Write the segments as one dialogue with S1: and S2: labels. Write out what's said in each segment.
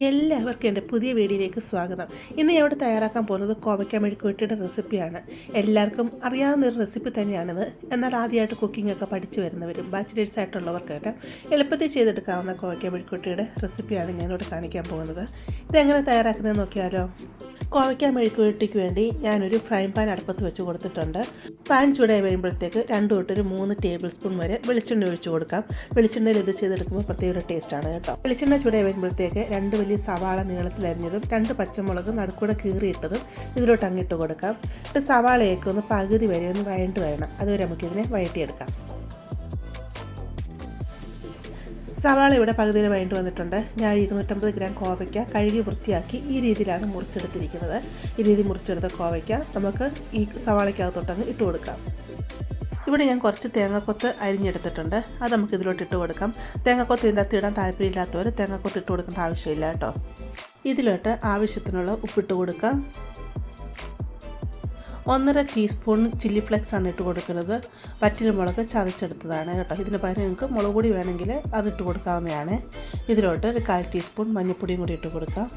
S1: എല്ലാവർക്കും എന്റെ പുതിയ വീഡിയോയിലേക്ക് സ്വാഗതം. ഇന്ന് ഞാൻ ഇവിടെ തയ്യാറാക്കാൻ പോകുന്നത് കോവയ്ക്ക മെഴുക്കുവെട്ടിയുടെ റെസിപ്പിയാണ്. എല്ലാവർക്കും അറിയാവുന്ന ഒരു റെസിപ്പി തന്നെയാണിത്. എന്നാൽ ആദ്യമായിട്ട് കുക്കിംഗ് ഒക്കെ പഠിച്ചു വരുന്നവരും ബാച്ചിലേഴ്സ് ആയിട്ടുള്ളവർക്കൊക്കെ എളുപ്പത്തിൽ ചെയ്തെടുക്കാവുന്ന കോവയ്ക്ക മെഴുക്കുവെട്ടിയുടെ റെസിപ്പിയാണ് ഞാനിവിടെ കാണിക്കാൻ പോകുന്നത്. ഇതെങ്ങനെ തയ്യാറാക്കുന്നത് നോക്കിയാലോ? കോവയ്ക്ക മെഴുക്കുവെട്ടിക്ക് വേണ്ടി ഞാനൊരു ഫ്രൈ പാൻ അടുപ്പത്ത് വെച്ച് കൊടുത്തിട്ടുണ്ട്. പാൻ ചൂടായി വരുമ്പോഴത്തേക്ക് രണ്ട് തൊട്ടൊരു മൂന്ന് ടേബിൾ സ്പൂൺ വരെ വെളിച്ചെണ്ണ ഒഴിച്ചു കൊടുക്കാം. വെളിച്ചെണ്ണയിൽ ഇത് ചെയ്തെടുക്കുമ്പോൾ പ്രത്യേക ഒരു ടേസ്റ്റാണ് കേട്ടോ. വെളിച്ചെണ്ണ ചൂടായി വരുമ്പോഴത്തേക്ക് രണ്ട് വലിയ സവാള നീളത്തിലരിഞ്ഞതും രണ്ട് പച്ചമുളക് നടുക്കൂടെ കീറിയിട്ടതും ഇതിലോട്ട് അങ്ങിട്ട് കൊടുക്കാം. എന്നിട്ട് സവാളയൊക്കെ ഒന്ന് പകുതി വരെ ഒന്ന് വഴണ്ട് വരണം. അതുവരെ നമുക്കിതിനെ വഴറ്റിയെടുക്കാം. സവാള ഇവിടെ പകുതിയിൽ വഴണ്ട് വന്നിട്ടുണ്ട്. ഞാൻ ഇരുന്നൂറ്റമ്പത് ഗ്രാം കോവയ്ക്ക കഴുകി വൃത്തിയാക്കി ഈ രീതിയിലാണ് മുറിച്ചെടുത്തിരിക്കുന്നത്. ഈ രീതി മുറിച്ചെടുത്ത കോവയ്ക്ക നമുക്ക് ഈ സവാളയ്ക്കകത്തോട്ടങ്ങ് ഇട്ട് കൊടുക്കാം. ഇവിടെ ഞാൻ കുറച്ച് തേങ്ങക്കൊത്ത് അരിഞ്ഞെടുത്തിട്ടുണ്ട്. അത് നമുക്ക് ഇതിലോട്ട് ഇട്ട് കൊടുക്കാം. തേങ്ങാക്കൊത്ത് ഇതിന്റെ അകത്ത് ഇടാൻ താല്പര്യമില്ലാത്തവർ തേങ്ങാക്കൊത്ത് ഇട്ട് കൊടുക്കേണ്ട ആവശ്യമില്ല കേട്ടോ. ഇതിലോട്ട് ആവശ്യത്തിനുള്ള ഉപ്പിട്ട് കൊടുക്കാം. ഒന്നര ടീസ്പൂൺ ചില്ലി ഫ്ലെക്സ് ആണ് ഇട്ട് കൊടുക്കുന്നത്. മുളക് ചതച്ചെടുത്തതാണ് കേട്ടോ. ഇതിന് പകരം നിങ്ങൾക്ക് മുളക് പൊടി വേണമെങ്കിൽ അത് ഇട്ട് കൊടുക്കാവുന്നതാണ്. ഇതിലോട്ട് ഒരു കാൽ ടീസ്പൂൺ മഞ്ഞൾപ്പൊടിയും കൂടി ഇട്ട് കൊടുക്കാം.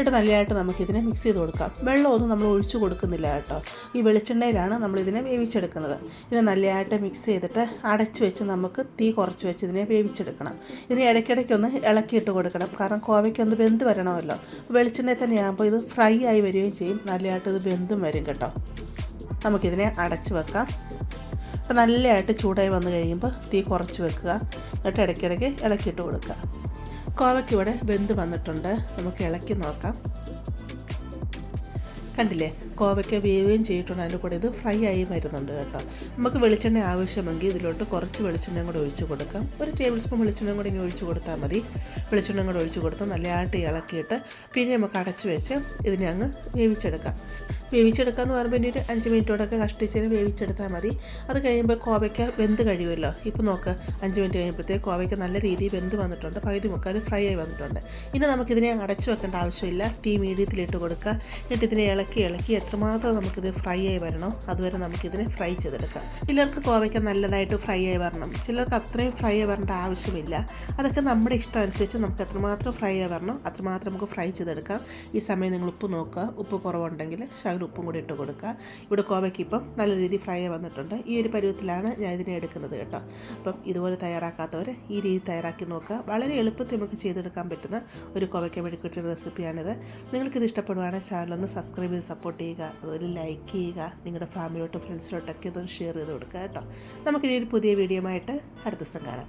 S1: എന്നിട്ട് നല്ലതായിട്ട് നമുക്കിതിനെ മിക്സ് ചെയ്ത് കൊടുക്കാം. വെള്ളമൊന്നും നമ്മൾ ഒഴിച്ചു കൊടുക്കുന്നില്ല കേട്ടോ. ഈ വെളിച്ചെണ്ണയിലാണ് നമ്മളിതിനെ വേവിച്ചെടുക്കുന്നത്. ഇതിനെ നല്ലതായിട്ട് മിക്സ് ചെയ്തിട്ട് അടച്ച് വെച്ച് നമുക്ക് തീ കുറച്ച് വെച്ച് ഇതിനെ വേവിച്ചെടുക്കണം. ഇതിനെ ഇടയ്ക്കിടയ്ക്കൊന്ന് ഇളക്കിയിട്ട് കൊടുക്കണം. കാരണം കോവയ്ക്കൊന്ന് വെന്ത് വരണമല്ലോ. വെളിച്ചെണ്ണയിൽ തന്നെയാകുമ്പോൾ ഇത് ഫ്രൈ ആയി വരികയും ചെയ്യും. നല്ലതായിട്ട് ഇത് വെന്തും വരും കേട്ടോ. നമുക്കിതിനെ അടച്ച് വെക്കാം. അപ്പോൾ നല്ലതായിട്ട് ചൂടായി വന്നു കഴിയുമ്പോൾ തീ കുറച്ച് വെക്കുക. എന്നിട്ട് ഇടയ്ക്കിടയ്ക്ക് ഇളക്കിയിട്ട് കൊടുക്കുക. കോവയ്ക്ക് ഇവിടെ വെന്ത് വന്നിട്ടുണ്ട്. നമുക്ക് ഇളക്കി നോക്കാം. കണ്ടില്ലേ? കോവയ്ക്ക വേവുകയും ചെയ്തിട്ടുണ്ട്. അതിന്റെ കൂടെ ഇത് ഫ്രൈ ആയി വരുന്നുണ്ട് കേട്ടോ. നമുക്ക് വെളിച്ചെണ്ണ ആവശ്യമെങ്കിൽ ഇതിലോട്ട് കുറച്ച് വെളിച്ചെണ്ണയും കൂടെ ഒഴിച്ചു കൊടുക്കാം. ഒരു ടേബിൾ സ്പൂൺ വെളിച്ചെണ്ണയും കൂടി ഇങ്ങനെ ഒഴിച്ചു കൊടുത്താൽ മതി. വെളിച്ചെണ്ണയും കൂടെ ഒഴിച്ചു കൊടുത്ത് നല്ലതായിട്ട് ഇളക്കിയിട്ട് പിന്നെ നമുക്ക് അടച്ചു വെച്ച് ഇതിനെ അങ്ങ് വേവിച്ചെടുക്കാം. വേവിച്ചെടുക്കുക എന്ന് പറയുമ്പോൾ ഇനി ഒരു അഞ്ച് മിനിറ്റോടൊക്കെ കഷ്ടിച്ചതിന് വേവിച്ചെടുത്താൽ മതി. അത് കഴിയുമ്പോൾ കോവയ്ക്ക വെന്ത് കഴിയുമല്ലോ? ഇപ്പോൾ നോക്ക് അഞ്ച് മിനിറ്റ് കഴിയുമ്പോഴത്തേക്ക് കോവയ്ക്ക നല്ല രീതിയിൽ വെന്ത് വന്നിട്ടുണ്ട്. പകുതി മുക്കാൽ ഫ്രൈ ആയി വന്നിട്ടുണ്ട്. ഇനി നമുക്കിതിനെ അടച്ചു വെക്കേണ്ട ആവശ്യമില്ല. തീ മീഡിയത്തിലിട്ട് കൊടുക്കുക. എന്നിട്ട് ഇതിനെ ഇളക്കി ഇളക്കി എത്രമാത്രം നമുക്കിത് ഫ്രൈ ആയി വരണോ അതുവരെ നമുക്കിതിനെ ഫ്രൈ ചെയ്തെടുക്കാം. ചിലർക്ക് കോവയ്ക്ക നല്ലതായിട്ട് ഫ്രൈ ആയി വരണം. ചിലർക്ക് അത്രയും ഫ്രൈ ആയി വരേണ്ട ആവശ്യമില്ല. അതൊക്കെ നമ്മുടെ ഇഷ്ടം അനുസരിച്ച് നമുക്ക് എത്രമാത്രം ഫ്രൈ ആയി വരണോ അത്രമാത്രം നമുക്ക് ഫ്രൈ ചെയ്തെടുക്കാം. ഈ സമയം നിങ്ങൾ ഉപ്പ് നോക്കുക. ഉപ്പ് കുറവുണ്ടെങ്കിൽ ശകലം ശകലം ഉപ്പും കൂടി ഇട്ട് കൊടുക്കുക. ഇവിടെ കോവയ്ക്ക് ഇപ്പം നല്ല രീതിയിൽ ഫ്രൈ വന്നിട്ടുണ്ട്. ഈ ഒരു പരുവത്തിലാണ് ഞാൻ ഇതിനെ എടുക്കുന്നത് കേട്ടോ. അപ്പം ഇതുപോലെ തയ്യാറാക്കാത്തവർ ഈ രീതി തയ്യാറാക്കി നോക്കുക. വളരെ എളുപ്പത്തിൽ നമുക്ക് ചെയ്തെടുക്കാൻ പറ്റുന്ന ഒരു കോവയ്ക്ക മെഴുക്കുട്ടി റെസിപ്പിയാണിത്. നിങ്ങൾക്കിത് ഇഷ്ടപ്പെടുവാണെങ്കിൽ ചാനലൊന്ന് സബ്സ്ക്രൈബ് ചെയ്ത് സപ്പോർട്ട് ചെയ്യുക. അതുപോലെ ലൈക്ക് ചെയ്യുക. നിങ്ങളുടെ ഫാമിലിയോട്ടും ഫ്രണ്ട്സിലോട്ടൊക്കെ ഇതൊന്ന് ഷെയർ ചെയ്ത് കൊടുക്കുക കേട്ടോ. നമുക്കിനി ഒരു പുതിയ വീഡിയോ ആയിട്ട് അടുത്ത ദിവസം കാണാം.